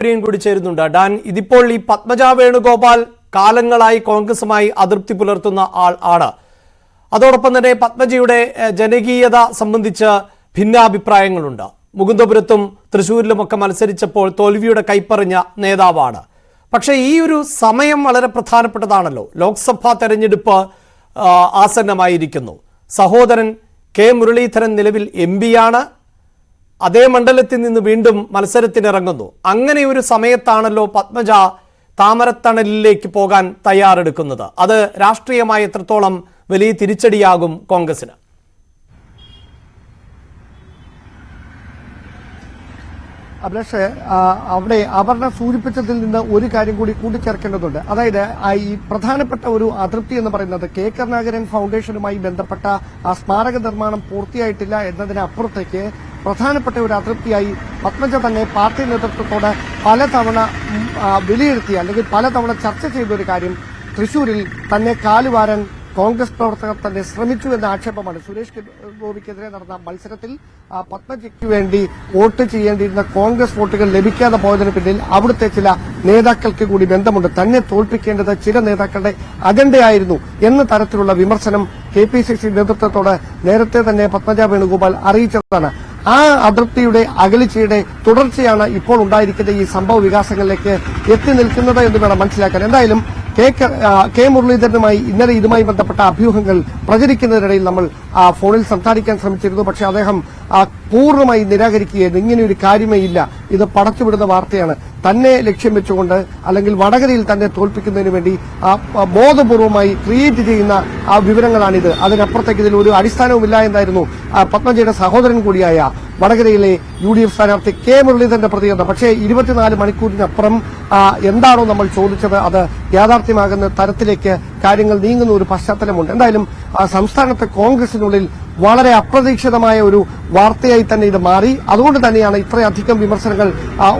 പ്രിയൻ കൂടി ചേരുന്നുണ്ട്. ഡാൻ ഇതിപ്പോൾ ഈ പത്മജ വേണുഗോപാൽ കാലങ്ങളായി കോൺഗ്രസുമായി അതൃപ്തി പുലർത്തുന്ന ആൾ ആണ്. അതോടൊപ്പം തന്നെ പത്മജിയുടെ ജനകീയത സംബന്ധിച്ച് ഭിന്നാഭിപ്രായങ്ങളുണ്ട്. മുകുന്ദപുരത്തും തൃശ്ശൂരിലുമൊക്കെ മത്സരിച്ചപ്പോൾ തോൽവിയുടെ കൈപ്പറിഞ്ഞ നേതാവാണ്. പക്ഷേ ഈ ഒരു സമയം വളരെ പ്രധാനപ്പെട്ടതാണല്ലോ. ലോക്സഭാ തെരഞ്ഞെടുപ്പ് ആസന്നമായിരിക്കുന്നു. സഹോദരൻ കെ മുരളീധരൻ നിലവിൽ എം പിയാണ് അതേ മണ്ഡലത്തിൽ നിന്ന് വീണ്ടും മത്സരത്തിനിറങ്ങുന്നു. അങ്ങനെ ഒരു സമയത്താണല്ലോ പത്മജ താമരത്തണലിലേക്ക് പോകാൻ തയ്യാറെടുക്കുന്നത്. അത് രാഷ്ട്രീയമായി എത്രത്തോളം വലിയ തിരിച്ചടിയാകും കോൺഗ്രസിന് അഭിലാഷ് അവിടെ അവരുടെ സൂചിപ്പിച്ചതിൽ നിന്ന് ഒരു കാര്യം കൂടി കൂട്ടിച്ചേർക്കേണ്ടതുണ്ട്. അതായത് ഈ പ്രധാനപ്പെട്ട ഒരു അതൃപ്തി എന്ന് പറയുന്നത് കെ. കരുണാകരൻ ഫൗണ്ടേഷനുമായി ബന്ധപ്പെട്ട ആ സ്മാരക നിർമ്മാണം പൂർത്തിയായിട്ടില്ല എന്നതിനപ്പുറത്തേക്ക് പ്രധാനപ്പെട്ട ഒരു അതൃപ്തിയായി പത്മജ തന്നെ പാർട്ടി നേതൃത്വത്തോട് പലതവണ വിലയിരുത്തിയ അല്ലെങ്കിൽ പലതവണ ചർച്ച ചെയ്ത ഒരു കാര്യം തൃശൂരിൽ തന്നെ കാലുവാരാൻ കോൺഗ്രസ് പ്രവർത്തകർ തന്നെ ശ്രമിച്ചു എന്ന ആക്ഷേപമാണ്. സുരേഷ് ഗോപിക്കെതിരെ നടന്ന മത്സരത്തിൽ പത്മജയ്ക്ക് വേണ്ടി വോട്ട് ചെയ്യേണ്ടിയിരുന്ന കോൺഗ്രസ് വോട്ടുകൾ ലഭിക്കാതെ പോയതിന് പിന്നിൽ അവിടുത്തെ ചില നേതാക്കൾക്ക് കൂടി ബന്ധമുണ്ട്. തന്നെ തോൽപ്പിക്കേണ്ടത് ചില നേതാക്കളുടെ അജണ്ടയായിരുന്നു എന്ന തരത്തിലുള്ള വിമർശനം കെ പി സി സി നേതൃത്വത്തോട് നേരത്തെ തന്നെ പത്മജ വേണുഗോപാൽ അറിയിച്ചതാണ്. ആ അതിർത്തിയുടെ അകലിച്ചയുടെ തുടർച്ചയാണ് ഇപ്പോൾ ഉണ്ടായിരിക്കുന്ന ഈ സംഭവ വികാസങ്ങളിലേക്ക് എത്തി നിൽക്കുന്നത് എന്ന് വേണം മനസ്സിലാക്കാൻ. എന്തായാലും കെ കെ മുരളീധരനുമായി ഇന്നലെ ഇതുമായി ബന്ധപ്പെട്ട അഭ്യൂഹങ്ങൾ പ്രചരിക്കുന്നതിനിടയിൽ നമ്മൾ ഫോണിൽ സംസാരിക്കാൻ ശ്രമിച്ചിരുന്നു. പക്ഷേ അദ്ദേഹം പൂർണമായി നിരാകരിക്കുകയായിരുന്നു. ഇങ്ങനെ ഒരു കാര്യമേ ഇല്ല. ഇത് പടച്ചുവിടുന്ന വാർത്തയാണ്. തന്നെ ലക്ഷ്യം വെച്ചുകൊണ്ട് അല്ലെങ്കിൽ വടകരയിൽ തന്നെ തോൽപ്പിക്കുന്നതിന് വേണ്ടി ആ, ബോധപൂർവമായി ക്രിയേറ്റ് ചെയ്യുന്ന ആ വിവരങ്ങളാണിത്. അതിനപ്പുറത്തേക്ക് ഇതിൽ ഒരു അടിസ്ഥാനവുമില്ല എന്നായിരുന്നു പത്മജിയുടെ സഹോദരൻ കൂടിയായ വടകരയിലെ യു ഡി എഫ് സ്ഥാനാർത്ഥി കെ മുരളീധരന്റെ പ്രതികരണം. പക്ഷേ ഇരുപത്തിനാല് മണിക്കൂറിനപ്പുറം എന്താണോ നമ്മൾ ചോദിച്ചത് അത് യാഥാർത്ഥ്യമാകുന്ന തരത്തിലേക്ക് കാര്യങ്ങൾ നീങ്ങുന്ന ഒരു പശ്ചാത്തലമുണ്ട്. എന്തായാലും സംസ്ഥാനത്തെ കോൺഗ്രസിനുള്ളിൽ വളരെ അപ്രതീക്ഷിതമായ ഒരു വാർത്തയായി തന്നെ ഇത് മാറി. അതുകൊണ്ട് തന്നെയാണ് ഇത്രയധികം വിമർശനങ്ങൾ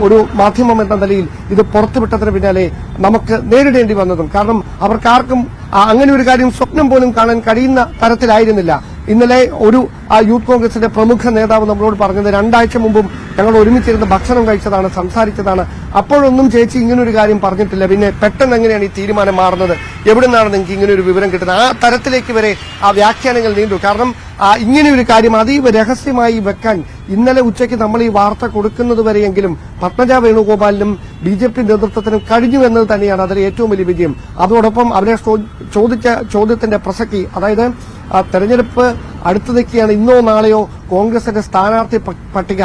ഒരു മാധ്യമം എന്ന നിലയിൽ ഇത് പുറത്തുവിട്ടതിന് പിന്നാലെ നമുക്ക് നേരിടേണ്ടി വന്നതും. കാരണം അവർക്കാർക്കും അങ്ങനെ ഒരു കാര്യം സ്വപ്നം പോലും കാണാൻ കഴിയുന്ന തരത്തിലായിരുന്നില്ല. ഇന്നലെ ഒരു ആ, യൂത്ത് കോൺഗ്രസിന്റെ പ്രമുഖ നേതാവ് നമ്മളോട് പറഞ്ഞത് രണ്ടാഴ്ച മുമ്പും ഞങ്ങൾ ഒരുമിച്ചിരുന്ന് ഭക്ഷണം കഴിച്ചതാണ് സംസാരിച്ചതാണ്. അപ്പോഴൊന്നും ചേച്ചി ഇങ്ങനൊരു കാര്യം പറഞ്ഞിട്ടില്ല. പിന്നെ പെട്ടെന്ന് എങ്ങനെയാണ് ഈ തീരുമാനം മാറുന്നത്? എവിടെ നിന്നാണ് നിങ്ങൾക്ക് ഇങ്ങനെ ഒരു വിവരം കിട്ടുന്നത്? ആ തരത്തിലേക്ക് വരെ ആ വ്യാഖ്യാനങ്ങൾ നീണ്ടു. കാരണം ഇങ്ങനെ ഒരു കാര്യം അതീവ രഹസ്യമായി വെക്കാൻ ഇന്നലെ ഉച്ചയ്ക്ക് നമ്മൾ ഈ വാർത്ത കൊടുക്കുന്നത് വരെയെങ്കിലും പത്മജ വേണുഗോപാലിനും ബി ജെ പി നേതൃത്വത്തിനും കഴിഞ്ഞു എന്നത് തന്നെയാണ് അതിൽ ഏറ്റവും വലിയ വിജയം. അതോടൊപ്പം അവരെ ചോദിച്ച ചോദ്യത്തിന്റെ പ്രസക്തി അതായത് തെരഞ്ഞെടുപ്പ് അടുത്തു നിൽക്കുകയാണ്. ഇന്നോ നാളെയോ കോൺഗ്രസിന്റെ സ്ഥാനാർത്ഥി പട്ടിക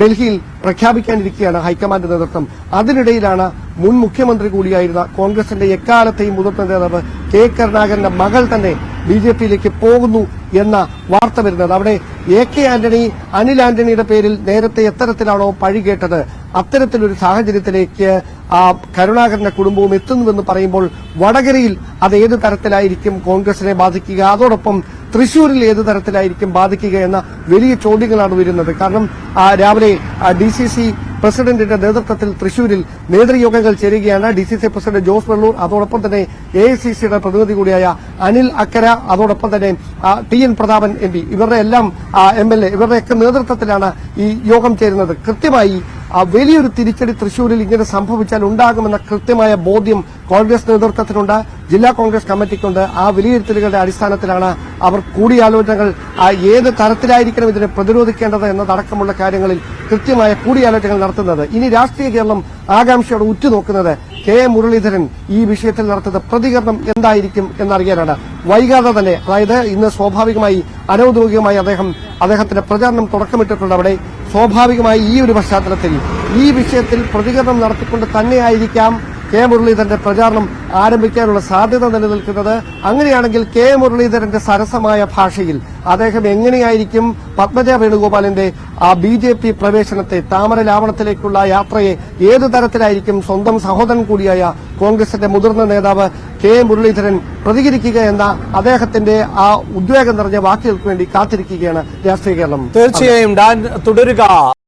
ഡൽഹിയിൽ പ്രഖ്യാപിക്കാനിരിക്കുകയാണ് ഹൈക്കമാൻഡ് നേതൃത്വം. അതിനിടയിലാണ് മുൻ മുഖ്യമന്ത്രി കൂടിയായിരുന്ന കോൺഗ്രസിന്റെ എക്കാലത്തെയും മുതിർന്ന നേതാവ് കെ കരുണാകരന്റെ മകൾ തന്നെ ബി ജെ പിയിലേക്ക് പോകുന്നു എന്ന വാർത്ത വരുന്നത്. അവിടെ എ കെ ആന്റണി അനിൽ ആന്റണിയുടെ പേരിൽ നേരത്തെ എത്തരത്തിലാണോ പഴി കേട്ടത്? അത്തരത്തിലൊരു സാഹചര്യത്തിലേക്ക് ആ കരുണാകരന്റെ കുടുംബവും എത്തുന്നുവെന്ന് പറയുമ്പോൾ വടകരയിൽ അത് ഏത് തരത്തിലായിരിക്കും കോൺഗ്രസിനെ ബാധിക്കുക? അതോടൊപ്പം തൃശൂരിൽ ഏത് തരത്തിലായിരിക്കും ബാധിക്കുക എന്ന വലിയ ചോദ്യങ്ങളാണ് വരുന്നത് കാരണം രാവിലെ ഡി സി സി പ്രസിഡന്റിന്റെ നേതൃത്വത്തിൽ തൃശൂരിൽ നേതൃയോഗങ്ങൾ ചേരുകയാണ്. D C C president Jose Vellur അതോടൊപ്പം തന്നെ എ ഐ സി സിയുടെ പ്രതിനിധി കൂടിയായ അനിൽ അക്കര അതോടൊപ്പം തന്നെ T N Prathapan M P. ഇവരുടെ എല്ലാം എം എൽ എ ഇവരുടെയൊക്കെ നേതൃത്വത്തിലാണ് ഈ യോഗം ചേരുന്നത്. കൃത്യമായി വലിയൊരു തിരിച്ചടി തൃശൂരിൽ ഇങ്ങനെ സംഭവിച്ചാൽ ഉണ്ടാകുമെന്ന കൃത്യമായ ബോധ്യം കോൺഗ്രസ് നേതൃത്വത്തിനുണ്ട് ജില്ലാ കോൺഗ്രസ് കമ്മിറ്റിക്കുണ്ട്. ആ വിലയിരുത്തലുകളുടെ അടിസ്ഥാനത്തിലാണ് അവർ കൂടിയാലോചനകൾ ആ, ഏത് തരത്തിലായിരിക്കണം ഇതിനെ പ്രതിരോധിക്കേണ്ടത് എന്നതടക്കമുള്ള കാര്യങ്ങളിൽ കൃത്യമായ കൂടിയാലോചനകൾ നടത്തുന്നത്. ഇനി രാഷ്ട്രീയ കേരളം ആകാംക്ഷയോടെ ഉറ്റുനോക്കുന്നത് കെ മുരളീധരൻ ഈ വിഷയത്തിൽ നടത്തുന്ന പ്രതികരണം എന്തായിരിക്കും എന്നറിയാനാണ് വൈകാതെ തന്നെ അതായത് ഇന്ന് സ്വാഭാവികമായി അനൌദ്യോഗികമായി അദ്ദേഹം അദ്ദേഹത്തിന്റെ പ്രചാരണം തുടക്കമിട്ടിട്ടുണ്ട് അവിടെ. സ്വാഭാവികമായി ഈ ഒരു പശ്ചാത്തലത്തിൽ ഈ വിഷയത്തിൽ പ്രതികരണം നടത്തിക്കൊണ്ട് തന്നെയായിരിക്കാം കെ മുരളീധരന്റെ പ്രചാരണം ആരംഭിക്കാനുള്ള സാധ്യത നിലനിൽക്കുന്നത് അങ്ങനെയാണെങ്കിൽ കെ മുരളീധരന്റെ സരസമായ ഭാഷയിൽ അദ്ദേഹം എങ്ങനെയായിരിക്കും പത്മജ വേണുഗോപാലിന്റെ ആ ബി ജെ പി പ്രവേശനത്തെ താമര ലാവണത്തിലേക്കുള്ള യാത്രയെ ഏതു തരത്തിലായിരിക്കും സ്വന്തം സഹോദരൻ കൂടിയായ കോൺഗ്രസിന്റെ മുതിർന്ന നേതാവ് കെ മുരളീധരൻ പ്രതികരിക്കുക എന്ന അദ്ദേഹത്തിന്റെ ആ ഉദ്വേഗം നിറഞ്ഞ വാക്കുകൾക്ക് വേണ്ടി കാത്തിരിക്കുകയാണ് രാഷ്ട്രീയ കേരളം. തീർച്ചയായും തുടരുക.